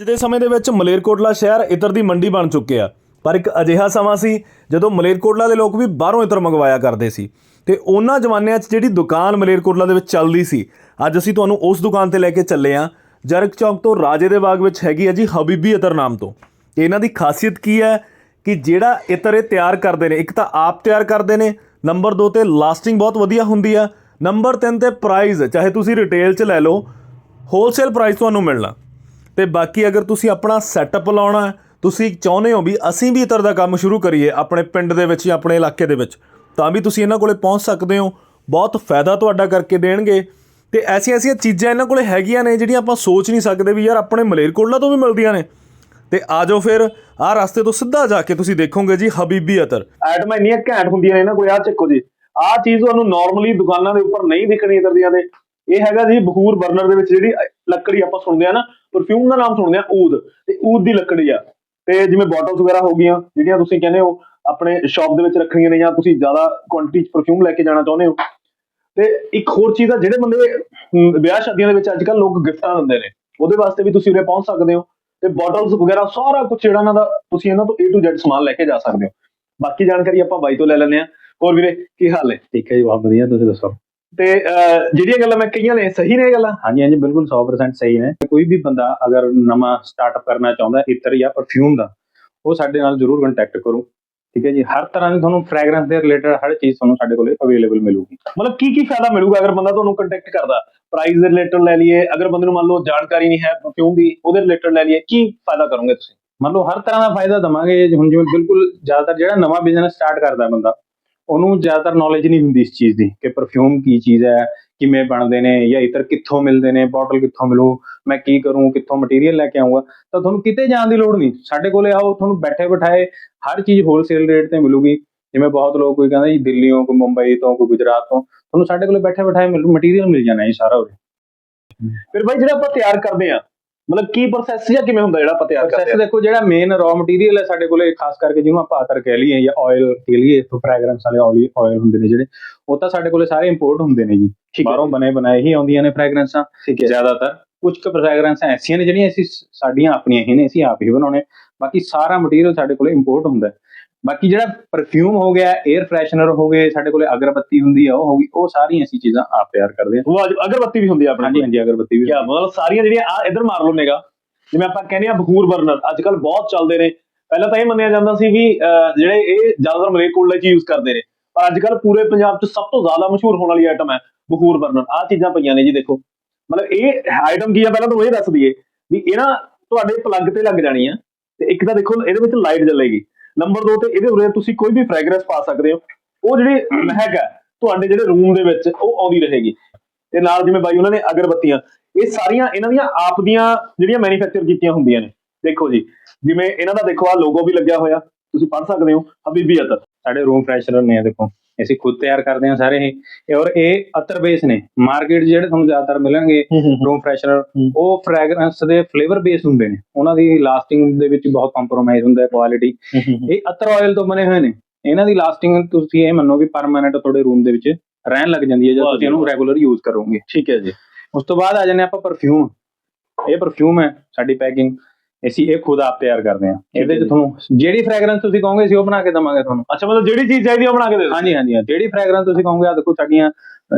ਅੱਜ ਦੇ ਸਮੇਂ ਦੇ ਵਿੱਚ ਮਲੇਰਕੋਟਲਾ ਸ਼ਹਿਰ ਇਤਰ ਦੀ ਮੰਡੀ ਬਣ ਚੁੱਕਿਆ ਪਰ ਇੱਕ ਅਜਿਹਾ ਸਮਾਂ ਸੀ ਜਦੋਂ ਮਲੇਰਕੋਟਲਾ ਦੇ ਲੋਕ ਵੀ ਬਾਹਰੋਂ ਇਤਰ ਮੰਗਵਾਇਆ ਕਰਦੇ ਸੀ। ਤੇ ਉਹਨਾਂ ਜ਼ਮਾਨਿਆਂ 'ਚ ਜਿਹੜੀ ਦੁਕਾਨ ਮਲੇਰਕੋਟਲਾ ਦੇ ਵਿੱਚ ਚੱਲਦੀ ਸੀ, ਅੱਜ ਅਸੀਂ ਤੁਹਾਨੂੰ ਉਸ ਦੁਕਾਨ ਤੇ ਲੈ ਕੇ ਚੱਲੇ ਹਾਂ ਜਰਕ ਚੌਕ ਤੋਂ ਰਾਜੇ ਦੇ ਬਾਗ ਵਿੱਚ ਹੈਗੀ ਹੈ ਜੀ ਹਬੀਬੀ ਇਤਰ ਨਾਮ ਤੋਂ। ਤੇ ਇਹਨਾਂ ਦੀ ਖਾਸੀਅਤ ਕੀ ਹੈ ਕਿ ਜਿਹੜਾ ਇਤਰ ਇਹ ਤਿਆਰ ਕਰਦੇ ਨੇ, ਇੱਕ ਤਾਂ ਆਪ ਤਿਆਰ ਕਰਦੇ ਨੇ, ਨੰਬਰ 2 ਤੇ ਲਾਸਟਿੰਗ ਬਹੁਤ ਵਧੀਆ ਹੁੰਦੀ ਆ, ਨੰਬਰ 3 ਤੇ ਪ੍ਰਾਈਸ ਚਾਹੇ ਤੁਸੀਂ ਰਿਟੇਲ 'ਚ ਲੈ ਲਓ ਹੋਲਸੇਲ ਪ੍ਰਾਈਸ ਤੁਹਾਨੂੰ ਮਿਲਣਾ। ਤੇ ਬਾਕੀ ਅਗਰ ਤੁਸੀਂ ਆਪਣਾ ਸੈਟਅਪ ਲਾਉਣਾ ਤੁਸੀਂ ਚਾਹੁੰਦੇ ਹੋ ਵੀ ਅਸੀਂ ਵੀ ਇਤਰ ਦਾ ਕੰਮ ਸ਼ੁਰੂ ਕਰੀਏ, ਆਪਣੇ ਪਿੰਡ ਦੇ ਵਿੱਚ ਜਾਂ ਆਪਣੇ ਇਲਾਕੇ ਦੇ ਵਿੱਚ, ਤਾਂ ਵੀ ਤੁਸੀਂ ਇਹਨਾਂ ਕੋਲੇ ਪਹੁੰਚ ਸਕਦੇ ਹੋ। ਬਹੁਤ ਫਾਇਦਾ ਤੁਹਾਡਾ ਕਰਕੇ ਦੇਣਗੇ। ਤੇ ਐਸੀਆਂ ਐਸੀਆਂ ਚੀਜ਼ਾਂ ਇਹਨਾਂ ਕੋਲੇ ਹੈਗੀਆਂ ਨੇ ਜਿਹੜੀਆਂ ਆਪਾਂ ਸੋਚ ਨਹੀਂ ਸਕਦੇ ਵੀ ਯਾਰ ਆਪਣੇ ਮਲੇਰਕੋਟਲਾ ਤੋਂ ਵੀ ਮਿਲਦੀਆਂ ਨੇ। ਤੇ ਆ ਜਾਓ ਫਿਰ, ਆਹ ਰਸਤੇ ਤੋਂ ਸਿੱਧਾ ਜਾ ਕੇ ਤੁਸੀਂ ਦੇਖੋਗੇ ਜੀ ਹਬੀਬੀ ਅਤਰ। ਆਈਟਮਾਂ ਇੰਨੀਆਂ ਘੈਂਟ ਹੁੰਦੀਆਂ ਨੇ ਇਹਨਾਂ ਕੋਲ ਆਹ ਚੱਕੋ ਜੀ। ਆਹ ਚੀਜ਼ ਤੁਹਾਨੂੰ ਨਾਰਮਲੀ ਦੁਕਾਨਾਂ ਦੇ ਉੱਪਰ ਨਹੀਂ ਦਿਖਣੀ ਇਧਰ ਦੀਆਂ ਦੇ ਇਹ ਹੈਗਾ ਜੀ ਬਖੂਰ ਬਰਨਰ ਦੇ ਵਿੱਚ ਜਿਹੜੀ ਲੱਕੜੀ ਆਪਾਂ ਸੁਣਦੇ ਆ ਨਾ ਪਰਫਿਊਮ ਦਾ ਨਾਮ ਸੁਣਦੇ ਆ ਊਦ, ਤੇ ਊਦ ਦੀ ਲੱਕੜੀ ਆ। ਤੇ ਜਿਵੇਂ ਬੋਟਲਸ ਵਗੈਰਾ ਹੋ ਗਈਆਂ, ਜਿਹੜੀਆਂ ਤੁਸੀਂ ਕਹਿੰਦੇ ਹੋ, ਆਪਣੇ ਸ਼ਾਪ ਦੇ ਵਿੱਚ ਰੱਖਣੀਆਂ ਨੇ ਜਾਂ ਤੁਸੀਂ ਜ਼ਿਆਦਾ ਕੁਆਂਟੀਟੀ ਚ ਪਰਫਿਊਮ ਲੈ ਕੇ ਜਾਣਾ ਚਾਹੁੰਦੇ ਹੋ। ਤੇ ਇੱਕ ਹੋਰ ਚੀਜ਼ ਆ, ਜਿਹੜੇ ਬੰਦੇ ਵਿਆਹ ਸ਼ਾਦੀਆਂ ਦੇ ਵਿੱਚ ਅੱਜ ਕੱਲ ਲੋਕ ਗਿਫਟਾਂ ਦਿੰਦੇ ਨੇ। ਉਹਦੇ ਵਾਸਤੇ ਵੀ ਤੁਸੀਂ ਉਰੇ ਪਹੁੰਚ ਸਕਦੇ ਹੋ। ਤੇ ਬੋਟਲਸ ਵਗੈਰਾ ਸਾਰਾ ਕੁਝ ਜਿਹੜਾ ਇਹਨਾਂ ਦਾ, ਤੁਸੀਂ ਇਹਨਾਂ ਤੋਂ A to Z ਸਮਾਨ ਲੈ ਕੇ ਜਾ ਸਕਦੇ ਹੋ। ਬਾਕੀ ਜਾਣਕਾਰੀ ਆਪਾਂ ਬਾਈ ਤੋਂ ਲੈ ਲੈਂਦੇ ਆ ਹੋਰ ਵੀਰੇ, ਕੀ ਹਾਲ ਹੈ ਠੀਕ ਹੈ ਜੀ, ਬਹੁਤ ਵਧੀਆ, ਤੁਸੀਂ ਦੱਸੋ? ਤੇ ਜਿਹੜੀਆਂ ਗੱਲਾਂ ਮੈਂ ਕਹੀਆਂ ਨੇ ਸਹੀ ਨੇ ਇਹ ਗੱਲਾਂ? ਹਾਂਜੀ ਹਾਂਜੀ ਬਿਲਕੁਲ 100% ਸਹੀ ਨੇ। ਕੋਈ ਵੀ ਬੰਦਾ ਅਗਰ ਨਵਾਂ ਸਟਾਰਟਅਪ ਕਰਨਾ ਚਾਹੁੰਦਾ ਹੈ ਇਤਰ ਜਾਂ ਪਰਫਿਊਮ ਦਾ ਉਹ ਸਾਡੇ ਨਾਲ ਜਰੂਰ ਕੰਟੈਕਟ ਕਰੋ। ਠੀਕ ਹੈ ਜੀ? ਹਰ ਤਰ੍ਹਾਂ ਦੀ ਤੁਹਾਨੂੰ ਫ੍ਰੈਗਰੈਂਸ ਦੇ ਰਿਲੇਟਡ ਹਰ ਚੀਜ਼ ਤੁਹਾਨੂੰ ਸਾਡੇ ਕੋਲੇ ਅਵੇਲੇਬਲ ਮਿਲੂਗੀ। ਮਤਲਬ ਕੀ ਕੀ ਫਾਇਦਾ ਮਿਲੂਗਾ ਅਗਰ ਬੰਦਾ ਤੁਹਾਨੂੰ ਕੰਟੈਕਟ ਕਰਦਾ? ਪ੍ਰਾਈਸ ਦੇ ਰਿਲੇਟਡ ਲੈ ਲਈਏ ਅਗਰ ਬੰਦੇ ਨੂੰ ਮੰਨ ਲਓ ਜਾਣਕਾਰੀ ਨਹੀਂ ਹੈ ਪਰਫਿਊਮ ਦੀ ਉਹਦੇ ਰਿਲੇਟਡ ਲੈ ਲਈਏ ਕੀ ਫਾਇਦਾ ਕਰੋਗੇ ਤੁਸੀਂ? ਮਤਲਬ ਹਰ ਤਰ੍ਹਾਂ ਦਾ ਫਾਇਦਾ ਦਵਾਂਗੇ। ਹੁਣ ਜਿਵੇਂ ਬਿਲਕੁਲ ਜ਼ਿਆਦਾਤਰ ਜਿਹੜਾ ਨਵਾਂ ਬਿਜ਼ਨਸ ਸਟਾਰਟ ਕਰਦਾ ਬੰਦਾ ਉਹਨੂੰ ਜ਼ਿਆਦਾਤਰ ਨੌਲੇਜ ਨਹੀਂ ਹੁੰਦੀ ਇਸ ਚੀਜ਼ ਦੀ ਕਿ ਪਰਫਿਊਮ ਕੀ ਚੀਜ਼ ਹੈ ਕਿਵੇਂ ਬਣਦੇ ਨੇ ਜਾਂ ਇਤਰ ਕਿੱਥੋਂ ਮਿਲਦੇ ਨੇ ਬੋਟਲ ਕਿੱਥੋਂ ਮਿਲੂ ਮੈਂ ਕੀ ਕਰੂੰ ਕਿੱਥੋਂ ਮਟੀਰੀਅਲ ਲੈ ਕੇ ਆਉਂਗਾ ਤਾਂ ਤੁਹਾਨੂੰ ਕਿਤੇ ਜਾਣ ਦੀ ਲੋੜ ਨਹੀਂ। ਸਾਡੇ ਕੋਲੇ ਆਓ ਤੁਹਾਨੂੰ ਬੈਠੇ ਬਿਠਾਏ ਹਰ ਚੀਜ਼ ਹੋਲਸੇਲ ਰੇਟ ਤੇ ਮਿਲੂਗੀ। ਜਿਵੇਂ ਬਹੁਤ ਲੋਕ ਕੋਈ ਕਹਿੰਦਾ ਜੀ ਦਿੱਲੀੋਂ ਕੋਈ ਮੁੰਬਈ ਤੋਂ ਕੋਈ ਗੁਜਰਾਤ ਤੋਂ ਤੁਹਾਨੂੰ ਸਾਡੇ ਕੋਲੇ ਬੈਠੇ ਬਿਠਾਏ ਮਟੀਰੀਅਲ ਮਿਲ ਜਾਣਾ ਜੀ ਸਾਰਾ ਉਰੇ। ਫਿਰ ਬਾਈ ਜਿਹੜਾ ਆਪਾਂ ਤਿਆਰ ਕਰਦੇ ਆ ਮਤਲਬ ਕੀ ਪ੍ਰੋਸੈਸ ਜਾਂ ਕਿਵੇਂ ਹੁੰਦਾ ਜਿਹੜਾ ਆਪਾਂ ਤਿਆਰ ਕਰਦੇ ਪ੍ਰੋਸੈਸ ਦੇਖੋ ਜਿਹੜਾ ਮੇਨ ਰॉ ਮਟੀਰੀਅਲ ਹੈ ਸਾਡੇ ਕੋਲੇ ਖਾਸ ਕਰਕੇ ਜਿਹਨੂੰ ਆਪਾਂ ਅਤਰ ਕਹਿ ਲਈਏ ਜਾਂ ਆਇਲ ਕਹਿ ਲਈਏ ਫ੍ਰੈਗਰੈਂਸ ਵਾਲੇ ਆਇਲ ਆਇਲ ਹੁੰਦੇ ਨੇ ਜਿਹੜੇ ਉਹ ਤਾਂ ਸਾਡੇ ਕੋਲੇ ਸਾਰੇ ਇੰਪੋਰਟ ਹੁੰਦੇ ਨੇ ਜੀ। ਬਾਹਰੋਂ ਬਣੇ ਬਣਾਏ ਹੀ ਆਉਂਦੀਆਂ ਨੇ ਫ੍ਰੈਗਰੈਂਸਾਂ ਜ਼ਿਆਦਾਤਰ ਕੁਝ ਕੁ ਫ੍ਰੈਗਰੈਂਸਾਂ ਐਸੀਆਂ ਨੇ ਜਿਹੜੀਆਂ ਅਸੀਂ ਸਾਡੀਆਂ ਆਪਣੀਆਂ ਹੀ ਨੇ ਅਸੀਂ ਆਪ ਹੀ ਬਣਾਉਣੇ। ਬਾਕੀ ਸਾਰਾ ਮਟੀਰੀਅਲ ਸਾਡੇ ਕੋਲੇ ਇੰਪੋਰਟ ਹੁੰਦਾ ਹੈ। ਬਾਕੀ ਜਿਹੜਾ ਪਰਫਿਊਮ ਹੋ ਗਿਆ 에ਅਰ ਫਰੈਸ਼ਨਰ ਹੋ ਗਏ ਸਾਡੇ ਕੋਲੇ ਅਗਰਬੱਤੀ ਹੁੰਦੀ ਆ ਉਹ ਹੋ ਗਈ ਉਹ ਸਾਰੀਆਂ ਅਸੀਂ ਚੀਜ਼ਾਂ ਆਪ ਤਿਆਰ ਕਰਦੇ ਹਾਂ। ਉਹ ਅਗਰਬੱਤੀ ਵੀ ਹੁੰਦੀ ਆ ਆਪਣੇ ਹਾਂਜੀ ਹਾਂਜੀ ਅਗਰਬੱਤੀ ਵੀ ਕਿਆ ਮਤਲਬ ਸਾਰੀਆਂ ਜਿਹੜੀਆਂ ਆ ਇਧਰ ਮਾਰ ਲਓ ਨਿਗਾ ਜਿਵੇਂ ਆਪਾਂ ਕਹਿੰਦੇ ਆ ਬਖੂਰ ਬਰਨਰ ਅੱਜ ਕੱਲ ਬਹੁਤ ਚੱਲਦੇ ਨੇ। ਪਹਿਲਾਂ ਤਾਂ ਇਹ ਮੰਨਿਆ ਜਾਂਦਾ ਸੀ ਵੀ ਜਿਹੜੇ ਇਹ ਜ਼ਿਆਦਾਤਰ ਮਲੇਕੋਟਲੇ ਚ ਯੂਜ਼ ਕਰਦੇ ਨੇ। ਪਰ ਅੱਜ ਕੱਲ ਪੂਰੇ ਪੰਜਾਬ 'ਚ ਸਭ ਤੋਂ ਜ਼ਿਆਦਾ ਮਸ਼ਹੂਰ ਹੋਣ ਵਾਲੀ ਆਈਟਮ ਹੈ ਬਖੂਰ ਬਰਨਰ ਆ ਚੀਜ਼ਾਂ ਪਈਆਂ ਨੇ ਜੀ ਦੇਖੋ। ਮਤਲਬ ਇਹ ਆਈਟਮ ਕੀ ਆ ਪਹਿਲਾਂ ਤਾਂ ਉਹ ਇਹ ਦੱਸ ਦਈਏ ਵੀ ਇਹ ਨਾ ਤੁਹਾਡੇ ਪਲੱਗ ਤੇ ਲੱਗ ਜਾਣੀ ਆ। ਤੇ ਇੱਕ ਤਾਂ ਦੇਖੋ ਇਹਦੇ ਵਿੱਚ ਲਾਈਟ ਜਲੇਗੀ। ਨੰਬਰ 2 ਤੇ ਇਹਦੇ ਉਰੇ ਤੁਸੀਂ ਕੋਈ ਵੀ ਫ੍ਰੈਗਰੈਂਸ ਪਾ ਸਕਦੇ ਹੋ। ਉਹ ਜਿਹੜੀ ਮਹਿਕ ਹੈ ਤੁਹਾਡੇ ਜਿਹੜੇ ਰੂਮ ਦੇ ਵਿੱਚ, ਉਹ ਆਉਂਦੀ ਰਹੇਗੀ। ਤੇ ਨਾਲ ਜਿਵੇਂ ਬਾਈ ਉਹਨਾਂ ਨੇ ਅਗਰਬੱਤੀਆਂ, ਇਹ ਸਾਰੀਆਂ ਇਹਨਾਂ ਦੀਆਂ ਆਪ ਦੀਆਂ ਜਿਹੜੀਆਂ ਮੈਨੂਫੈਕਚਰ ਕੀਤੀਆਂ ਹੁੰਦੀਆਂ ਨੇ। ਦੇਖੋ ਜੀ, ਜਿਵੇਂ ਇਹਨਾਂ ਦਾ ਦੇਖੋ ਆ ਲੋਗੋ ਵੀ ਲੱਗਿਆ ਹੋਇਆ। ਤੁਸੀਂ ਪੜ੍ਹ ਸਕਦੇ ਹੋ ਹਬੀਬੀਅਤ ਸਾਡੇ ਰੂਮ ਫਰੈਸ਼ਨਰ ਨੇ ਦੇਖੋ। ਅਸੀਂ ਖੁਦ ਤਿਆਰ ਕਰਦੇ ਹਾਂ ਸਾਰੇ ਇਹ। ਔਰ ਇਹ ਅਤਰ ਬੇਸ ਨੇ। ਮਾਰਕੀਟ ਜਿਹੜੇ ਤੁਹਾਨੂੰ ਜ਼ਿਆਦਾਤਰ ਮਿਲਣਗੇ ਰੂਮ ਫਰੈਸ਼ਨਰ। ਉਹ ਫ੍ਰੈਗਰੈਂਸ ਦੇ ਫਲੇਵਰ ਬੇਸ ਹੁੰਦੇ ਨੇ। ਉਹਨਾਂ ਦੀ ਲਾਸਟਿੰਗ ਦੇ ਵਿੱਚ ਬਹੁਤ ਕੰਪਰੋਮਾਈਜ਼ ਹੁੰਦਾ ਹੈ ਕੁਆਲਿਟੀ ਇਹ ਅਤਰ ਆਇਲ ਤੋਂ ਬਣੇ ਹੋਏ ਨੇ। ਇਹਨਾਂ ਦੀ ਲਾਸਟਿੰਗ ਤੁਸੀਂ ਇਹ ਮੰਨੋ ਵੀ ਪਰਮਾਨੈਂਟ ਤੁਹਾਡੇ ਰੂਮ ਦੇ ਵਿੱਚ ਰਹਿਣ ਲੱਗ ਜਾਂਦੀ ਹੈ ਜਦ ਤੁਸੀਂ ਇਹਨੂੰ। ਰੈਗੂਲਰ ਯੂਜ਼ ਕਰੋਗੇ। ਠੀਕ ਹੈ ਜੀ। ਉਸ ਤੋਂ ਬਾਅਦ ਆ ਜਾਂਦੇ ਆਪਾਂ ਪਰਫਿਊਮ ਇਹ ਪਰਫਿਊਮ ਹੈ ਸਾਡੀ ਪੈਕਿੰਗ ਅਸੀਂ ਇਹ ਖੁਦ ਆਪ ਤਿਆਰ ਕਰਦੇ ਹਾਂ। ਇਹਦੇ ਚ। ਤੁਹਾਨੂੰ ਜਿਹੜੀ ਫ੍ਰੈਗਰੈਂਸ ਤੁਸੀਂ ਕਹੋਗੇ ਅਸੀਂ ਉਹ ਬਣਾ ਕੇ ਦਵਾਂਗੇ ਤੁਹਾਨੂੰ। ਅੱਛਾ ਮਤਲਬ ਜਿਹੜੀ ਚੀਜ਼ ਚਾਹੀਦੀ ਉਹ ਬਣਾ ਕੇ ਦੇ ਦਿਓ। ਹਾਂਜੀ ਹਾਂਜੀ। ਜਿਹੜੀ ਫ੍ਰੈਗਰੈਂਸ ਤੁਸੀਂ ਕਹੋਗੇ ਆ ਦੇਖੋ ਸਾਡੀਆਂ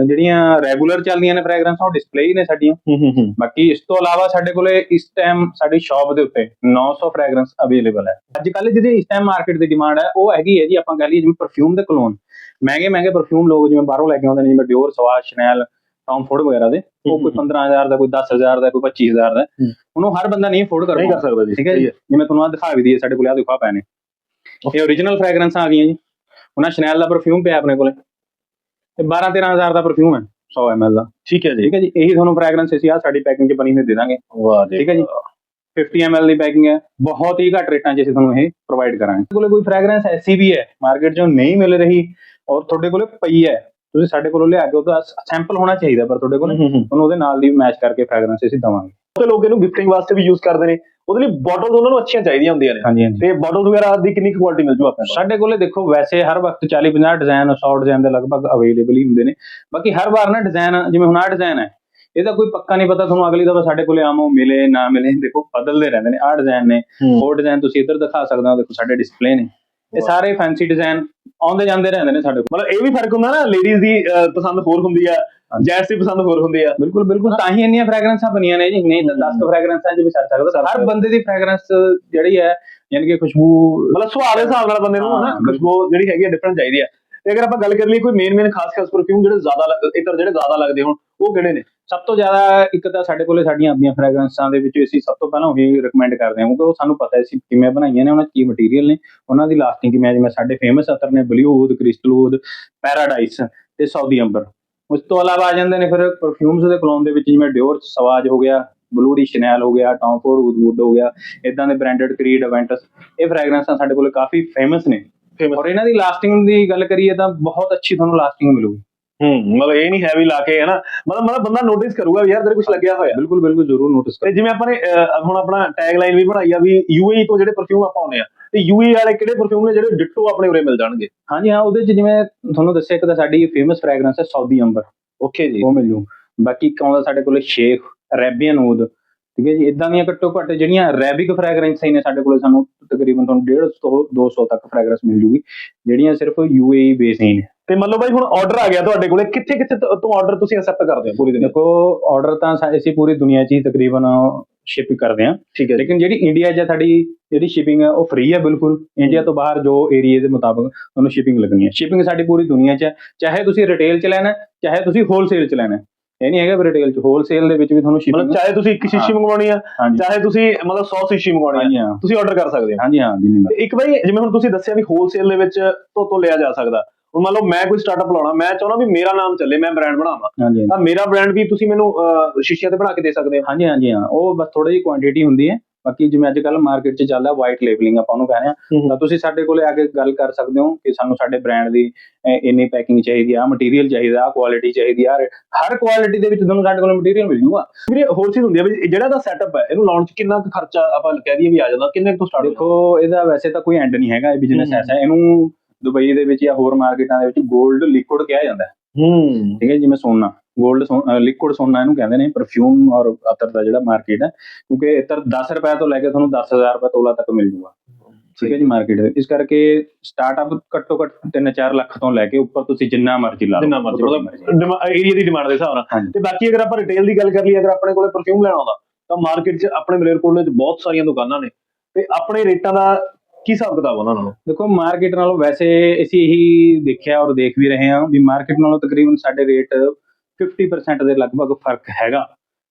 ਜਿਹੜੀਆਂ ਰੈਗੂਲਰ ਚੱਲਦੀਆਂ ਨੇ ਫ੍ਰੈਗਰੈਂਸ ਉਹ ਡਿਸਪਲੇ ਹੀ ਨੇ ਸਾਡੀਆਂ। ਹੂੰ ਹੂੰ ਹੂੰ। ਬਾਕੀ ਇਸ ਤੋਂ ਇਲਾਵਾ ਸਾਡੇ ਕੋਲੇ ਇਸ ਟਾਈਮ ਸਾਡੀ ਸ਼ਾਪ ਦੇ ਉੱਤੇ 900 ਫ੍ਰੈਗਰੈਂਸ ਅਵੇਲੇਬਲ ਹੈ। ਅੱਜ ਕੱਲ੍ਹ ਜਿਹੜੀ ਇਸ ਟਾਈਮ ਮਾਰਕੀਟ ਦੀ ਡਿਮਾਂਡ ਹੈ ਉਹ ਹੈਗੀ ਹੈ ਜੀ ਆਪਾਂ ਕਹ ਲਈਏ ਜਿਵੇਂ ਪਰਫਿਊਮ ਦੇ ਕਲੋਨ ਮਹਿੰਗੇ ਮਹਿੰਗੇ ਪਰਫਿਊਮ ਲੋਕ ਜਿਵੇਂ ਬਾਹਰੋਂ ਲੈ ਕੇ ਆਉਂਦੇ ਨੇ ਜਿਵੇਂ ਡਿਓਰ ਸਵਾਸ ਸ਼ਨੈਲ ਟੌਮ ਫੋਰਡ ਵਗੈਰਾ ਦੇ ਉਹ ਕੋਈ 15000 ਦਾ ਕੋਈ 10000 ਦਾ ਕੋਈ 25000 ਦਾ। ਉਹਨੂੰ ਹਰ ਬੰਦਾ ਨਹੀਂ ਅਫੋਰਡ ਕਰ ਸਕਦਾ ਜੀ ਠੀਕ ਹੈ ਜੀ? ਜਿਵੇਂ ਤੁਹਾਨੂੰ ਆ ਦਿਖਾ ਵੀ ਦਈਏ ਸਾਡੇ ਕੋਲ ਆ ਦਿਖਾ ਪਏ ਨੇ ਇਹ origignal ਫ੍ਰੈਗਰੈਂਸ ਆ ਗਈਆਂ ਜੀ। ਉਹਨਾਂ ਸ਼ਨੈਲ ਦਾ ਪਰਫਿਊਮ ਪਿਆ ਆਪਣੇ ਕੋਲੇ। ਤੇ 12 13000 ਦਾ ਪਰਫਿਊਮ ਹੈ 100 ml ਦਾ। ਠੀਕ ਹੈ ਜੀ। ਠੀਕ ਹੈ ਜੀ? ਇਹੀ ਤੁਹਾਨੂੰ ਫ੍ਰੈਗਰੈਂਸ ਅਸੀਂ ਆ ਸਾਡੀ ਪੈਕਿੰਗ 'ਚ ਬਣੀ ਹੋਈ ਦੇ ਦਾਂਗੇ। ਵਾਹ ਜੀ ਠੀਕ ਹੈ ਜੀ? 50 ml ਦੀ ਪੈਕਿੰਗ ਹੈ। ਬਹੁਤ ਹੀ ਘੱਟ ਰੇਟਾਂ 'ਚ ਅਸੀਂ ਤੁਹਾਨੂੰ ਇਹ ਪ੍ਰੋਵਾਈਡ ਕਰਾਂਗੇ। ਕੋਲੇ ਕੋਈ ਫ੍ਰੈਗਰੈਂਸ ਐਸੀ ਵੀ ਹੈ ਮਾਰਕੀਟ 'ਚੋਂ ਨਹੀਂ ਮਿਲ ਰਹੀ ਔਰ ਤੁਹਾਡੇ ਕੋਲੇ ਪਈ ਹੈ। ਤੁਸੀਂ ਸਾਡੇ ਕੋਲੋਂ ਲਿਆ ਕੇ ਉਹਦਾ ਸੈਂਪਲ ਹੋਣਾ ਚਾਹੀਦਾ ਪਰ ਤੁਹਾਡੇ ਕੋਲ ਤੁਹਾਨੂੰ ਉਹਦੇ ਨਾਲ ਦੀ ਮੈਚ ਕਰਕੇ ਫ੍ਰੈਗਰੈਂਸ ਅਸੀਂ ਦਵਾਂਗੇ। ਤੇ ਲੋਕ ਇਹਨੂੰ ਗਿਫਟਿੰਗ ਵਾਸਤੇ ਵੀ ਯੂਜ਼ ਕਰਦੇ ਨੇ। ਉਹਦੇ ਲਈ ਬੋਟਲਸ ਉਹਨਾਂ ਨੂੰ ਅੱਛੀਆਂ ਚਾਹੀਦੀਆਂ ਹੁੰਦੀਆਂ ਨੇ। ਤੇ ਬੋਟਲਸ ਵਗੈਰਾ ਦੀ ਕਿੰਨੀ ਕੁਆਲਿਟੀ ਮਿਲ ਜੂ ਕੋਲ ਸਾਡੇ ਕੋਲੇ ਦੇਖੋ ਵੈਸੇ ਹਰ ਵਕਤ 40 50 ਡਿਜ਼ਾਈਨ 100 ਡਿਜ਼ਾਈਨ ਦੇ ਲਗਭਗ ਅਵੇਲੇਬਲ ਹੀ ਹੁੰਦੇ ਨੇ। ਬਾਕੀ ਹਰ ਵਾਰ ਨਾ ਡਿਜ਼ਾਈਨ ਜਿਵੇਂ ਹੁਣ ਆਹ ਡਿਜ਼ਾਈਨ ਹੈ ਇਹਦਾ ਕੋਈ ਪੱਕਾ ਨਹੀਂ ਪਤਾ ਤੁਹਾਨੂੰ ਅਗਲੀ ਦਫਾ ਸਾਡੇ ਕੋਲੇ ਆਮੋ ਮਿਲੇ ਨਾ ਮਿਲੇ। ਦੇਖੋ ਬਦਲਦੇ ਰਹਿੰਦੇ ਨੇ। ਆਹ ਡਿਜ਼ਾਈਨ ਨੇ ਉਹ ਡਿਜ਼ਾਈਨ ਤੁਸੀਂ ਇੱਧਰ ਦਿਖਾ ਸਕਦੇ ਹੋ। ਦੇਖੋ ਸਾਡੇ ਡਿਸਪਲੇ ਨੇ। ਇਹ। ਸਾਰੇ ਫੈਂਸੀ ਡਿਜ਼ਾਈਨ ਆਉਂਦੇ ਜਾਂਦੇ ਰਹਿੰਦੇ ਨੇ ਸਾਡੇ ਕੋਲ ਮਤਲਬ ਇਹ ਵੀ ਫ਼ਰਕ ਹੁੰਦਾ ਨਾ ਲੇਡੀਜ਼ ਦੀ ਅਹ, ਪਸੰਦ ਹੋਰ ਹੁੰਦੀ ਆ। ਜੈਂਟਸ ਦੀ ਪਸੰਦ ਹੋਰ ਹੁੰਦੀ ਆ ਬਿਲਕੁਲ ਬਿਲਕੁਲ ਤਾਂ ਹੀ ਇੰਨੀਆਂ ਫ੍ਰੈਗਰੈਂਸਾਂ ਬਣੀਆਂ ਨੇ ਜੀ ਨਹੀਂ ਤਾਂ 10 ਫ੍ਰੈਗਰੈਂਸਾਂ 'ਚ ਵੀ ਸਰ ਸਕਦਾ ਹਰ ਬੰਦੇ ਦੀ ਫ੍ਰੈਗਰੈਂਸ ਜਿਹੜੀ ਹੈ ਯਾਨੀ ਕਿ ਖੁਸ਼ਬੂ ਮਤਲਬ ਸੁਭਾਅ ਦੇ ਹਿਸਾਬ ਨਾਲ ਬੰਦੇ ਨੂੰ ਹਾਂ, ਹਨਾ ਬਿਲਕੁਲ। ਖੁਸ਼ਬੂ ਜਿਹੜੀ ਹੈਗੀ ਆ ਡਿਫਰੈਂਟ ਚਾਹੀਦੀ ਆ ਤੇ ਅਗਰ ਆਪਾਂ ਗੱਲ ਕਰ ਲਈਏ ਕੋਈ ਮੇਨ ਮੇਨ ਖਾਸ ਖਾਸ ਪਰਫਿਊਮ ਜਿਹੜੇ ਜ਼ਿਆਦਾ ਲੱਗ- ਇਤਰ ਜਿਹੜੇ ਜ਼ਿਆਦਾ ਲੱਗਦੇ ਹੋਣ ਉਹ ਕਿਹੜੇ ਨੇ? ਸਭ ਤੋਂ ਜ਼ਿਆਦਾ ਇੱਕ ਤਾਂ ਸਾਡੇ ਕੋਲੇ ਸਾਡੀਆਂ ਆਪਣੀਆਂ ਫ੍ਰੈਗਰੈਂਸਾਂ ਦੇ ਵਿੱਚ ਅਸੀਂ ਸਭ ਤੋਂ ਪਹਿਲਾਂ ਉਹੀ ਰეკਮੈਂਡ ਕਰਦੇ ਹਾਂ ਕਿਉਂਕਿ ਉਹ ਸਾਨੂੰ ਪਤਾ ਹੈ ਅਸੀਂ ਕਿਵੇਂ ਬਣਾਈਆਂ ਨੇ ਉਹਨਾਂ ਕੀ ਮਟੀਰੀਅਲ ਨੇ ਉਹਨਾਂ ਦੀ ਲਾਸਟਿੰਗ ਕਿਵੇਂ ਜਿਵੇਂ ਸਾਡੇ ਫੇਮਸ ਅਤਰ ਨੇ ਬਲਿਊਡ ਕ੍ਰਿਸਟਲੂਡ ਪੈਰਾਡਾਈਸ ਤੇ ਸਾਊਦੀ ਅੰਬਰ। ਉਸ ਤੋਂ ਇਲਾਵਾ ਆ ਜਾਂਦੇ ਨੇ ਫਿਰ ਪਰਫਿਊਮਸ ਦੇ ਕਲੋਨ ਦੇ ਵਿੱਚ ਜਿਵੇਂ ਡਿਓਰ ਸਵਾਜ ਹੋ ਗਿਆ ਬਲੂਡੀ ਸ਼ਨੈਲ ਹੋ ਗਿਆ ਟੌਮਫੋਰਡ ਵੁੱਡ ਹੋ ਗਿਆ ਇਦਾਂ ਦੇ ਬ੍ਰਾਂਡਡ ਕਰੀਡ ਅਵੈਂਟਸ ਇਹ ਫ੍ਰੈਗਰੈਂਸਾਂ ਸਾਡੇ ਕੋਲੇ ਕਾਫੀ ਫੇਮਸ ਨੇ। ਔਰ ਇਹਨਾਂ ਦੀ ਲਾਸਟਿੰਗ ਦੀ ਗੱਲ ਕਰੀਏ ਤਾਂ ਬਹੁਤ ਅੱਛੀ ਤੁਹਾਨੂੰ ਲਾਸਟਿੰਗ ਮਿਲੂਗੀ। ਹੂੰ ਮਤਲਬ ਇਹ ਨਹੀਂ ਹੈ ਵੀ ਲਾ ਕੇ ਹਨਾ? ਮਤਲਬ ਮਤਲਬ ਬੰਦਾ ਨੋਟਿਸ ਕਰੂਗਾ ਵੀ ਯਾਰ ਤੇਰੇ ਕੁਝ ਲੱਗਿਆ ਹੋਇਆ। ਬਿਲਕੁਲ ਬਿਲਕੁਲ ਜ਼ਰੂਰ ਨੋਟਿਸ ਤੇ ਜਿਵੇਂ ਆਪਾਂ ਨੇ ਅਹ, ਹੁਣ ਆਪਣਾ ਟੈਗ ਲਾਈਨ ਵੀ ਬਣਾਈ ਆ ਵੀ ਯੂਏਈ ਤੋਂ ਜਿਹੜੇ ਪਰਫਿਊਮ ਆਪਾਂ ਆਉਨੇ ਆ ਤੇ ਯੂਏਈ ਵਾਲੇ ਕਿਹੜੇ ਪਰਫਿਊਮ ਨੇ ਜਿਹੜੇ ਡਿਟੋ ਆਪਣੇ ਉਰੇ ਮਿਲ ਜਾਣਗੇ? ਹਾਂਜੀ ਹਾਂ ਉਹਦੇ ਚ ਜਿਵੇਂ ਤੁਹਾਨੂੰ ਦੱਸਿਆ ਇੱਕ ਤਾਂ ਸਾਡੀ ਫੇਮਸ ਫ੍ਰੈਗਰੈਂਸ ਹੈ ਸਾਊਦੀ ਅੰਬਰ ਓਕੇ ਜੀ। ਉਹ ਮਿਲ ਜੂ। ਬਾਕੀ ਇੱਕ ਆਉਂਦਾ ਸਾਡੇ ਕੋਲੇ ਸ਼ੇਖ ਅਰੇਬੀਅਨ ਊਦ ਠੀਕ ਹੈ ਜੀ? ਇਦਾਂ ਦੀਆਂ ਘੱਟੋ ਘੱਟ ਜਿਹੜੀਆਂ ਅਰੇਬਿਕ ਫ੍ਰੈਗਰੈਂਸ ਨੇ ਸਾਡੇ ਕੋਲੇ ਸਾਨੂੰ ਤਕਰੀਬਨ ਤੁਹਾਨੂੰ 150 ਤੋਂ 200 ਤੱਕ ਫ੍ਰੈਗਰੈਂਸ ਮਿਲ ਜੂਗੀ ਜਿਹੜੀਆਂ ਸਿਰਫ ਯੂਏਈ ਬੇਸ ਹੀ ਨੇ। ਤੇ ਮੰਨ ਲਓ ਬਾਈ ਹੁਣ ਆਰਡਰ ਆ ਗਿਆ ਤੁਹਾਡੇ ਕੋਲੇ ਕਿੱਥੇ ਕਿੱਥੇ ਤੋਂ ਆਰਡਰ ਤੁਸੀਂ ਐਕਸੈਪਟ ਕਰਦੇ ਹੋ ਪੂਰੀ ਦੁਨੀਆ ਦੇਖੋ ਆਰਡਰ ਤਾਂ ਅਸੀਂ ਪੂਰੀ ਦੁਨੀਆ 'ਚ ਹੀ ਤਕਰੀਬਨ ਸ਼ਿਪ ਕਰਦੇ ਹਾਂ। ਠੀਕ ਹੈ ਲੇਕਿਨ ਜਿਹੜੀ ਇੰਡੀਆ 'ਚ ਸਾਡੀ ਜਿਹੜੀ ਸ਼ਿਪਿੰਗ ਹੈ ਉਹ ਫ੍ਰੀ ਹੈ ਬਿਲਕੁਲ। ਇੰਡੀਆ ਤੋਂ ਬਾਹਰ ਜੋ ਏਰੀਆ ਦੇ ਮੁਤਾਬਕ ਤੁਹਾਨੂੰ ਸ਼ਿਪਿੰਗ ਲੱਗਣੀ ਹੈ। ਸ਼ਿਪਿੰਗ ਸਾਡੀ ਪੂਰੀ ਦੁਨੀਆ 'ਚ ਹੈ। ਚਾਹੇ ਤੁਸੀਂ ਰਿਟੇਲ 'ਚ ਲੈਣਾ ਚਾਹੇ ਤੁਸੀਂ ਹੋਲਸੇਲ 'ਚ ਲੈਣਾ ਹੈ। ਇਹ ਨਹੀਂ ਹੈਗਾ ਵੀ ਰਿਟੇਲ 'ਚ ਹੋਲਸੇਲ ਦੇ ਵਿੱਚ ਵੀ ਤੁਹਾਨੂੰ ਮਤਲਬ ਸ਼ਿਪਿੰਗ ਚਾਹੇ ਤੁਸੀਂ ਇੱਕ ਸ਼ੀਸ਼ੀ ਮੰਗਵਾਉਣੀ ਆ ਚਾਹੇ ਤੁਸੀਂ ਮਤਲਬ 100 ਸ਼ੀਸ਼ੀ ਮੰਗਵਾਉਣੀ ਆ ਤੁਸੀਂ ਆਰਡਰ ਕਰ ਸਕਦੇ ਹੋ। ਹਾਂਜੀ ਹਾਂ ਜਿੰਨੀ ਇੱਕ ਵਾਰੀ ਜਿਵੇਂ ਹੁਣ ਤੁਸੀਂ ਦੱਸਿਆ ਵੀ ਹੋਲਸੇਲ ਦੇ ਵਿੱਚ ਤੋਂ ਤੋਂ ਲਿਆ ਜਾ ਸਕਦਾ। ਹੁਣ ਮੰਨ ਲਓ ਮੈਂ ਕੋਈ ਸਟਾਰਟਅਪ ਲਾਉਣਾ ਮੈਂ ਚਾਹੁੰਦਾ ਵੀ ਮੇਰਾ ਨਾਮ ਚੱਲੇ ਮੈਂ ਬ੍ਰਾਂਡ ਬਣਾਵਾਂ। ਹਾਂਜੀ। ਤਾਂ ਮੇਰਾ ਬ੍ਰਾਂਡ ਵੀ ਤੁਸੀਂ ਮੈਨੂੰ ਸ਼ੀਸ਼ਿਆਂ ਤੇ ਬਣਾ ਕੇ ਦੇ ਸਕਦੇ ਹੋ। ਹਾਂਜੀ ਹਾਂਜੀ ਹਾਂ। ਉਹ ਬਸ ਥੋੜੀ ਜਿਹੀ ਕੁਆਂਟੀਟੀ ਹੁੰਦੀ ਹੈ। ਬਾਕੀ ਜਿਵੇਂ ਅੱਜ ਕੱਲ ਮਾਰਕੀਟ 'ਚ ਚੱਲਦਾ ਵਾਈਟ ਲੇਬਲਿੰਗ ਆਪਾਂ ਉਹਨੂੰ ਕਹਿੰਦੇ ਆ ਤਾਂ ਤੁਸੀਂ ਸਾਡੇ ਕੋਲੇ ਆ ਕੇ ਗੱਲ ਕਰ ਸਕਦੇ ਹੋ ਕਿ ਸਾਨੂੰ ਸਾਡੇ ਬ੍ਰਾਂਡ ਦੀ ਇੰਨੀ ਪੈਕਿੰਗ ਚਾਹੀਦੀ ਆ ਮਟੀਰੀਅਲ ਚਾਹੀਦਾ ਆ ਕੁਆਲਿਟੀ ਚਾਹੀਦੀ ਆ ਹਰ ਕੁਆਲਿਟੀ ਦੇ ਵਿੱਚ ਤੁਹਾਨੂੰ ਸਾਡੇ ਕੋਲ ਮਟੀਰੀਅਲ ਮਿਲ ਜੂਗਾ। ਵੀਰੇ ਹੋਰ ਚੀਜ਼ ਹੁੰਦੀ ਹੈ ਵੀ ਜਿਹੜਾ ਦਾ ਸੈਟਅਪ ਹੈ ਇਹਨੂੰ ਲਾਉਣ ਚ ਕਿੰਨਾ ਕੁ ਖਰਚਾ ਆਪਾਂ ਕਹਿ ਦਈਏ ਵੀ ਆ ਜਾਂਦਾ ਕਿੰਨੇ ਤੋਂ ਸਟਾਰਟ ਦੇਖੋ ਇਹਦਾ ਵੈਸੇ ਤਾਂ ਕੋਈ ਐਂਡ ਨਹੀਂ ਹੈਗਾ ਇਹ ਬਿਜ਼ਨਸ। ਐਸਾ ਇਹਨੂੰ ਦੁਬਈ ਦੇ ਵਿੱਚ ਜਾਂ ਹੋਰ ਮਾਰਕੀਟਾਂ ਦੇ ਵਿੱਚ 골ਡ ਲਿਕੁਇਡ ਕਿਹਾ ਜਾਂਦਾ ਹੈ। ਹੂੰ। ਠੀਕ ਹੈ ਜਿਵੇਂ ਸੋਨਾ 골ਡ ਲਿਕੁਇਡ ਸੋਨਾ ਇਹਨੂੰ ਕਹਿੰਦੇ ਨੇ ਪਰਫਿਊਮ ਔਰ ਅਤਰ ਦਾ ਜਿਹੜਾ ਮਾਰਕੀਟ ਹੈ ਕਿਉਂਕਿ ਇਤਰ 10 ਰੁਪਏ ਤੋਂ ਲੈ ਕੇ ਤੁਹਾਨੂੰ 10000 ਰੁਪਏ ਤੋਲਾ ਤੱਕ ਮਿਲ ਜੂਗਾ। ਠੀਕ ਹੈ ਜੀ ਮਾਰਕੀਟ ਇਸ ਕਰਕੇ ਸਟਾਰਟਅਪ ਘੱਟੋ ਘੱਟ 3-4 ਲੱਖ ਤੋਂ ਲੈ ਕੇ ਉੱਪਰ ਤੁਸੀਂ ਜਿੰਨਾ ਮਰਜ਼ੀ ਲਾ ਲਓ ਜਿੰਨਾ ਮਰਜ਼ੀ ਮਤਲਬ ਏਰੀਆ ਦੀ ਡਿਮਾਂਡ ਦੇ ਹਿਸਾਬ ਨਾਲ। ਤੇ ਬਾਕੀ ਅਗਰ ਆਪਾਂ ਰਿਟੇਲ ਦੀ ਗੱਲ ਕਰ ਲਈਏ ਅਗਰ ਆਪਣੇ ਕੋਲੇ ਪਰਫਿਊਮ ਲੈਣਾ ਆਉਂਦਾ ਤਾਂ ਮਾਰਕੀਟ 'ਚ ਆਪਣੇ ਮਲੇਰਕੋਟਲੇ 'ਚ ਬਹੁਤ ਸਾਰੀਆਂ ਦੁਕਾਨਾਂ ਨੇ। ਤੇ ਆਪਣੇ ਰੇਟਾਂ ਦਾ ਕੀ ਹਿਸਾਬ ਕਿਤਾਬ ਉਹਨਾਂ ਨਾਲੋਂ? ਦੇਖੋ ਮਾਰਕੀਟ ਨਾਲੋਂ ਵੈਸੇ ਅਸੀਂ ਇਹੀ ਦੇਖਿਆ ਔਰ ਦੇਖ ਵੀ ਰਹੇ ਹਾਂ ਵੀ ਮਾਰਕੀਟ ਨਾਲੋਂ ਤਕਰੀਬਨ ਸਾਡੇ ਰੇਟ 50% ਦੇ ਲਗਭਗ ਫ਼ਰਕ ਹੈਗਾ।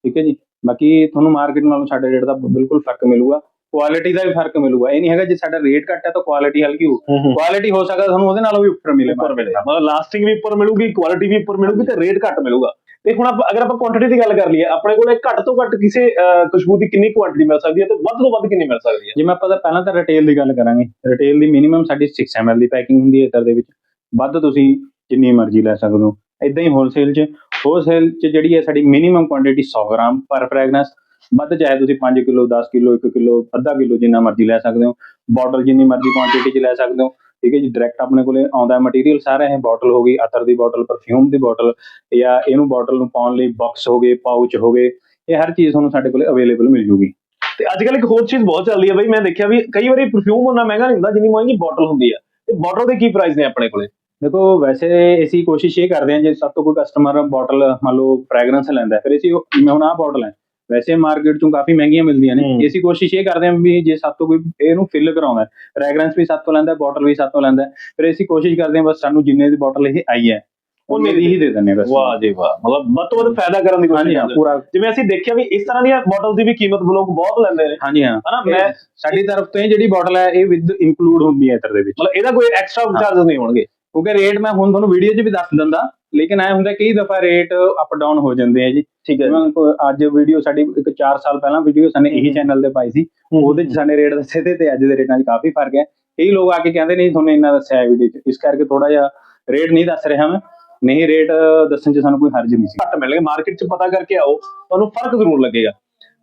ਠੀਕ ਹੈ ਜੀ? ਬਾਕੀ ਤੁਹਾਨੂੰ ਮਾਰਕੀਟ ਨਾਲੋਂ ਸਾਡੇ ਰੇਟ ਦਾ ਬਿਲਕੁਲ ਫ਼ਰਕ ਮਿਲੂਗਾ। ਕੁਆਲਿਟੀ ਦਾ ਵੀ ਫ਼ਰਕ ਮਿਲੂਗਾ। ਇਹ ਨਹੀਂ ਹੈਗਾ ਜੇ ਸਾਡਾ ਰੇਟ ਘੱਟ ਹੈ ਤਾਂ ਕੁਆਲਿਟੀ ਹਲਕੀ ਹੋ ਕੁਆਲਿਟੀ ਹੋ। ਸਕਦਾ ਤੁਹਾਨੂੰ ਉਹਦੇ ਨਾਲੋਂ ਵੀ ਉੱਪਰ ਮਿਲੇ ਉੱਪਰ ਮਿਲੇਗਾ ਮਤਲਬ ਲਾਸਟਿੰਗ ਵੀ ਉੱਪਰ ਮਿਲੂਗੀ ਕੁਆਲਿਟੀ ਵੀ ਉੱਪਰ ਮਿਲੂਗੀ ਤੇ ਰੇਟ ਘੱਟ ਮਿਲੂਗਾ। ਤੇ ਹੁਣ ਆਪਾਂ ਅਗਰ ਆਪਾਂ ਕੁਆਂਟੀਟੀ ਦੀ ਗੱਲ ਕਰ ਲਈਏ, ਆਪਣੇ ਕੋਲ ਘੱਟ ਤੋਂ ਘੱਟ ਕਿਸੇ ਖੁਸ਼ਬੂ ਦੀ ਕਿੰਨੀ ਕੁਆਂਟੀਟੀ ਮਿਲ ਸਕਦੀ ਹੈ ਤੇ ਵੱਧ ਤੋਂ ਵੱਧ ਕਿੰਨੀ ਮਿਲ ਸਕਦੀ ਹੈ? ਜਿਵੇਂ ਆਪਾਂ ਤਾਂ ਪਹਿਲਾਂ ਤਾਂ ਰਿਟੇਲ ਦੀ ਗੱਲ ਕਰਾਂਗੇ। ਰਿਟੇਲ ਦੀ ਮਿਨੀਮਮ ਸਾਡੀ 6 ml ਦੀ ਪੈਕਿੰਗ ਹੁੰਦੀ ਹੈ ਇਤਰ ਦੇ ਵਿੱਚ। ਵੱਧ ਤੁਸੀਂ ਜਿੰਨੀ ਮਰਜ਼ੀ ਲੈ ਸਕਦੇ ਹੋ। ਇਦਾਂ ਹੀ ਹੋਲਸੇਲ 'ਚ ਹੋਲਸੇਲ 'ਚ ਜਿਹੜੀ ਹੈ ਸਾਡੀ ਮਿਨੀਮਮ ਕੁਆਂਟੀਟੀ 100 ਗ੍ਰਾਮ ਪਰ ਫ੍ਰੈਗਰੈਂਸ ਵੱਧ ਚਾਹੇ ਤੁਸੀਂ 5 ਕਿਲੋ 10 ਕਿਲੋ 1 ਕਿਲੋ, ਅੱਧਾ ਕਿਲੋ ਜਿੰਨਾ ਮਰਜ਼ੀ ਲੈ ਸਕਦੇ ਹੋ। ਬੋਟਲ ਜਿੰਨੀ ਮਰਜ਼ੀ ਕੁਆਂਟੀਟੀ 'ਚ ਲੈ ਸਕਦੇ ਹੋ। ਠੀਕ ਹੈ ਜੀ ਡਾਇਰੈਕਟ ਆਪਣੇ ਕੋਲੇ ਆਉਂਦਾ ਮਟੀਰੀਅਲ ਸਾਰਾ ਇਹ ਬੋਟਲ ਹੋ ਗਈ ਅਤਰ ਦੀ ਬੋਟਲ ਪਰਫਿਊਮ ਦੀ ਬੋਟਲ ਜਾਂ ਇਹਨੂੰ ਬੋਟਲ ਨੂੰ ਪਾਉਣ ਲਈ ਬਾਕਸ ਹੋ ਗਏ ਪਾਊਚ ਹੋ ਗਏ ਇਹ ਹਰ ਚੀਜ਼ ਤੁਹਾਨੂੰ ਸਾਡੇ ਕੋਲੇ ਅਵੇਲੇਬਲ ਮਿਲ ਜੂਗੀ। ਤੇ ਅੱਜ ਕੱਲ ਇੱਕ ਹੋਰ ਚੀਜ਼ ਬਹੁਤ ਚੱਲਦੀ ਹੈ ਬਈ ਮੈਂ ਦੇਖਿਆ ਵੀ ਕਈ ਵਾਰੀ ਪਰਫਿਊਮ ਉਹਨਾਂ ਮਹਿੰਗਾ ਨਹੀਂ ਹੁੰਦਾ ਜਿੰਨੀ ਮਹਿੰਗੀ ਬੋਟਲ ਹੁੰਦੀ ਆ ਤੇ ਬੋਟਲ ਦੇ ਕੀ ਪ੍ਰਾਈਸ ਨੇ ਆਪਣੇ ਕੋਲੇ? ਦੇਖੋ ਵੈਸੇ ਅਸੀਂ ਕੋਸ਼ਿਸ਼ ਇਹ ਕਰਦੇ ਹਾਂ ਜੇ ਸਭ ਤੋਂ ਕੋਈ ਕਸਟਮਰ ਬੋਟਲ ਮੰਨ ਲਓ ਫ੍ਰੈਗਰੈਂਸ ਲੈਂਦਾ ਫਿਰ ਅਸੀਂ ਉਹ- ਜਿਵੇਂ ਹੁਣ ਆਹ ਬੋਟਲ ਹੈ ਵੈਸੇ ਮਾਰਕੀਟ ਚੋਂ ਕਾਫੀ ਮਹਿੰਗੀਆਂ ਮਿਲਦੀਆਂ ਨੇ। ਅਸੀਂ ਕੋਸ਼ਿਸ਼ ਇਹ ਕਰਦੇ ਹਾਂ ਵੀ ਜੇ ਸਭ ਤੋਂ ਕੋਈ ਇਹਨੂੰ ਫਿਲ ਕਰਾਉਂਦਾ ਹੈ। ਫ੍ਰੈਗਰੈਂਸ ਵੀ ਤੋਂ ਲੈਂਦਾ ਬੋਟਲ ਵੀ ਤੋਂ ਲੈਂਦਾ ਫਿਰ ਅਸੀਂ ਕੋਸ਼ਿਸ਼ ਕਰਦੇ ਹਾਂ ਬਸ ਸਾਨੂੰ ਜਿੰਨੇ ਦੀ ਬੋਟਲ ਇਹ ਆਈ ਹੈ ਉਹਨੇ ਦੀ ਹੀ ਦੇ ਹਾਂ ਬਸ। ਵਾਹ ਜੀ ਵਾਹ। ਮਤਲਬ ਵੱਧ ਤੋਂ ਵੱਧ ਫਾਇਦਾ ਕਰਨ ਦੀ ਕੋਸ਼ਿਸ਼ ਹਾਂ। ਪੂਰਾ ਜਿਵੇਂ ਅਸੀਂ ਦੇਖਿਆ ਵੀ ਇਸ ਤਰ੍ਹਾਂ ਦੀਆਂ ਬੋਟਲ ਦੀ ਵੀ ਕੀਮਤ ਲੋਕ ਬਹੁਤ ਲੈਂਦੇ ਨੇ। ਹਾਂਜੀ ਹਾਂ। ਹਨਾ ਮੈਂ ਸਾਡੀ ਤਰਫ ਤੋਂ ਇਹ ਜਿਹੜੀ ਬੋਟਲ ਹੈ ਇਹ ਵਿਦ ਇਨਕਲੂਡ ਹੁੰਦੀ ਹੈ ਇਤਰ ਦੇ ਵਿੱਚ। ਮਤਲਬ ਇਹਦਾ ਕੋਈ ਐਕਸਟਰਾ ਚਾਰजेस ਨਹੀਂ ਹੋਣਗੇ। ਕਿਉਂਕਿ ਰੇਟ ਮੈਂ ਹੁਣ ਤੁਹਾਨੂੰ ਵੀਡੀਓ 'ਚ ਵੀ ਦੱਸ ਦਿੰਦਾ। ਲੇਕਿਨ ਐ ਹੁੰਦਾ ਕਈ ਦਫਾ ਰੇਟ ਅਪ ਡਾਊਨ ਹੋ ਜਾਂਦੇ ਆ ਜੀ। ਠੀਕ ਜਿਵੇਂ ਕੋਈ ਅੱਜ ਵੀਡੀਓ ਸਾਡੀ ਇੱਕ 4 ਸਾਲ ਪਹਿਲਾਂ ਵੀਡੀਓ ਸਾਨੇ ਇਹੀ। ਚੈਨਲ ਤੇ ਪਾਈ ਸੀ ਉਹਦੇ 'ਚ ਸਾਡੇ ਰੇਟ ਦੱਸੇ ਤੇ ਤੇ ਅੱਜ ਦੇ ਰੇਟਾਂ 'ਚ ਕਾਫੀ ਫ਼ਰਕ ਹੈ। ਕਈ ਲੋਕ ਆ ਕੇ ਕਹਿੰਦੇ ਨਹੀਂ ਤੁਹਾਨੂੰ ਇੰਨਾ ਦੱਸਿਆ ਹੈ ਵੀਡੀਓ 'ਚ ਇਸ ਕਰਕੇ ਥੋੜਾ ਜਿਹਾ ਰੇਟ ਨਹੀਂ ਦੱਸ ਰਿਹਾ ਮੈਂ। ਨਹੀਂ ਰੇਟ ਦੱਸਣ 'ਚ ਸਾਨੂੰ ਕੋਈ ਹਰਜ ਨਹੀਂ ਸੀ। ਘੱਟ ਮਿਲਣਗੇ ਮਾਰਕੀਟ 'ਚ ਪਤਾ ਕਰਕੇ ਆਓ ਤੁਹਾਨੂੰ ਫ਼ਰਕ ਜ਼ਰੂਰ ਲੱਗੇਗਾ।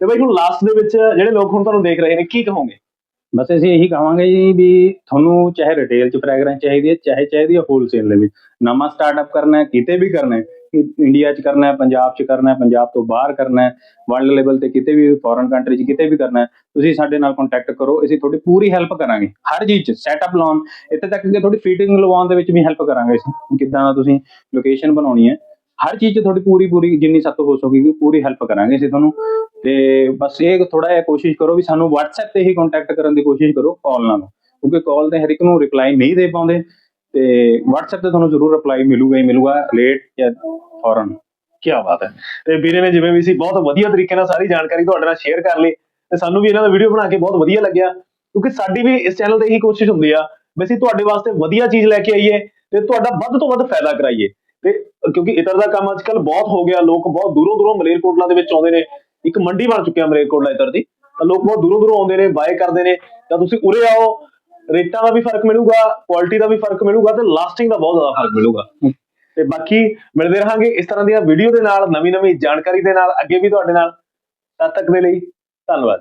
ਤੇ ਬਾਈ ਹੁਣ ਲਾਸਟ ਦੇ ਵਿੱਚ ਜਿਹੜੇ ਲੋਕ ਹੁਣ ਤੁਹਾਨੂੰ ਦੇਖ ਰਹੇ ਨੇ ਕੀ ਕਹੋਗੇ? ਬਸ ਅਸੀਂ ਇਹੀ ਕਹਾਂਗੇ ਜੀ ਵੀ ਤੁਹਾਨੂੰ ਚਾਹੇ ਰਿਟੇਲ 'ਚ ਫ੍ਰੈਗਰੈਂਸ ਚਾਹੀਦੀ ਹੈ, ਚਾਹੇ ਚਾਹੀਦੀ ਹੈ ਹੋਲਸੇਲ ਦੇ ਵਿੱਚ। ਨਵਾਂ ਸਟਾਰਟਅਪ ਕਰਨਾ ਹੈ, ਕਿਤੇ ਵੀ ਕਰਨਾ ਹੈ ਇੰਡੀਆ 'ਚ ਕਰਨਾ ਹੈ, ਪੰਜਾਬ 'ਚ ਕਰਨਾ ਹੈ, ਪੰਜਾਬ ਤੋਂ ਬਾਹਰ ਕਰਨਾ ਹੈ ਵਰਲਡ ਲੈਵਲ ਤੇ ਕਿਤੇ ਵੀ ਫੋਰਨ ਕੰਟਰੀ 'ਚ ਕਿਤੇ ਵੀ ਕਰਨਾ ਹੈ, ਤੁਸੀਂ ਸਾਡੇ ਨਾਲ ਕੰਟੈਕਟ ਕਰੋ, ਅਸੀਂ ਤੁਹਾਡੀ ਪੂਰੀ ਹੈਲਪ ਕਰਾਂਗੇ। ਹਰ ਚੀਜ਼ 'ਚ ਸੈਟਅਪ ਲਾਉਣ, ਇੱਥੇ ਤੱਕ ਕਿ ਤੁਹਾਡੀ ਫਿਟਿੰਗ ਲਵਾਉਣ ਦੇ ਵਿੱਚ ਵੀ ਹੈਲਪ ਕਰਾਂਗੇ ਅਸੀਂ। ਕਿੱਦਾਂ ਦਾ ਤੁਸੀਂ ਲੋਕੇਸ਼ਨ ਬਣਾਉਣੀ ਹੈ ਹਰ ਚੀਜ਼ 'ਚ ਤੁਹਾਡੀ ਪੂਰੀ ਪੂਰੀ ਜਿੰਨੀ ਸਭ ਤੋਂ ਹੋ ਸਕੇਗੀ ਪੂਰੀ ਹੈਲਪ ਕਰਾਂਗੇ ਅਸੀਂ ਤੁਹਾਨੂੰ। ਤੇ ਬਸ ਇਹ ਥੋੜਾ ਜਿਹਾ ਕੋਸ਼ਿਸ਼ ਕਰੋ ਵੀ ਸਾਨੂੰ WhatsApp ਤੇ ਹੀ ਕੰਟੈਕਟ ਕਰਨ ਦੀ ਕੋਸ਼ਿਸ਼ ਕਰੋ ਕਾਲ ਨਾਲ। ਕਿਉਂਕਿ ਕਾਲ ਤੇ ਹਰ ਇੱਕ ਨੂੰ ਰਿਪਲਾਈ ਨਹੀਂ ਦੇ ਪਾਉਂਦੇ। ਤੇ WhatsApp ਤੇ ਤੁਹਾਨੂੰ ਜ਼ਰੂਰ ਰਿਪਲਾਈ ਮਿਲੂਗਾ ਹੀ ਮਿਲੂਗਾ ਲੇਟ ਜਾਂ ਫੌਰਨ ਕੀ ਬਾਤ ਹੈ। ਤੇ ਵੀਰੇ ਨੇ ਜਿਵੇਂ ਵੀ ਸੀ, ਬਹੁਤ ਵਧੀਆ ਤਰੀਕੇ ਨਾਲ ਸਾਰੀ ਜਾਣਕਾਰੀ ਤੁਹਾਡੇ ਨਾਲ ਸ਼ੇਅਰ ਕਰ ਲਈ। ਤੇ ਸਾਨੂੰ ਵੀ ਇਹਨਾਂ ਦਾ ਵੀਡੀਓ ਬਣਾ ਕੇ ਬਹੁਤ ਵਧੀਆ ਲੱਗਿਆ। ਕਿਉਂਕਿ ਸਾਡੀ ਵੀ ਇਸ ਚੈਨਲ ਤੇ ਇਹੀ ਕੋਸ਼ਿਸ਼ ਹੁੰਦੀ ਆ, ਵੀ ਅਸੀਂ ਤੁਹਾਡੇ ਵਾਸਤੇ ਵਧੀਆ ਚੀਜ਼ ਲੈ ਕੇ ਆਈਏ ਤੇ ਤੁਹਾਡਾ ਵੱਧ ਤੋਂ ਵੱਧ ਫਾਇਦਾ ਕਰਾਈਏ। ਤੇ ਕਿਉਂਕਿ ਇਤਰ ਦਾ ਕੰਮ ਅੱਜ ਕੱਲ ਬਹੁਤ ਹੋ ਗਿਆ, ਲੋਕ ਬਹੁਤ ਦੂਰੋਂ ਦੂਰੋਂ ਮਲੇਰਕੋਟਲਾ ਦੇ ਵਿੱਚ ਆਉਂਦੇ ਨੇ, ਇੱਕ ਮੰਡੀ ਬਣ ਚੁੱਕਿਆ ਮਲੇਰਕੋਟਲਾ ਇਤਰ ਦੀ, ਤਾਂ ਲੋਕ ਬਹੁਤ ਦੂਰੋਂ ਦੂਰੋਂ ਆਉਂਦੇ ਨੇ ਬਾਏ ਕਰਦੇ ਨੇ, ਤਾਂ ਤੁਸੀਂ ਉਰੇ ਆਓ, ਰੇਟਾਂ ਦਾ ਵੀ ਫ਼ਰਕ ਮਿਲੂਗਾ ਕੁਆਲਿਟੀ ਦਾ ਵੀ ਫ਼ਰਕ ਮਿਲੂਗਾ ਤੇ ਲਾਸਟਿੰਗ ਦਾ ਬਹੁਤ ਜ਼ਿਆਦਾ ਫ਼ਰਕ ਮਿਲੂਗਾ। ਤੇ ਬਾਕੀ ਮਿਲਦੇ ਰਹਾਂਗੇ ਇਸ ਤਰ੍ਹਾਂ ਦੀਆਂ ਵੀਡੀਓ ਦੇ ਨਾਲ ਨਵੀਂ ਨਵੀਂ ਜਾਣਕਾਰੀ ਦੇ ਨਾਲ, ਅੱਗੇ ਵੀ ਤੁਹਾਡੇ ਨਾਲ, ਤਦ ਤੱਕ ਦੇ ਲਈ ਧੰਨਵਾਦ।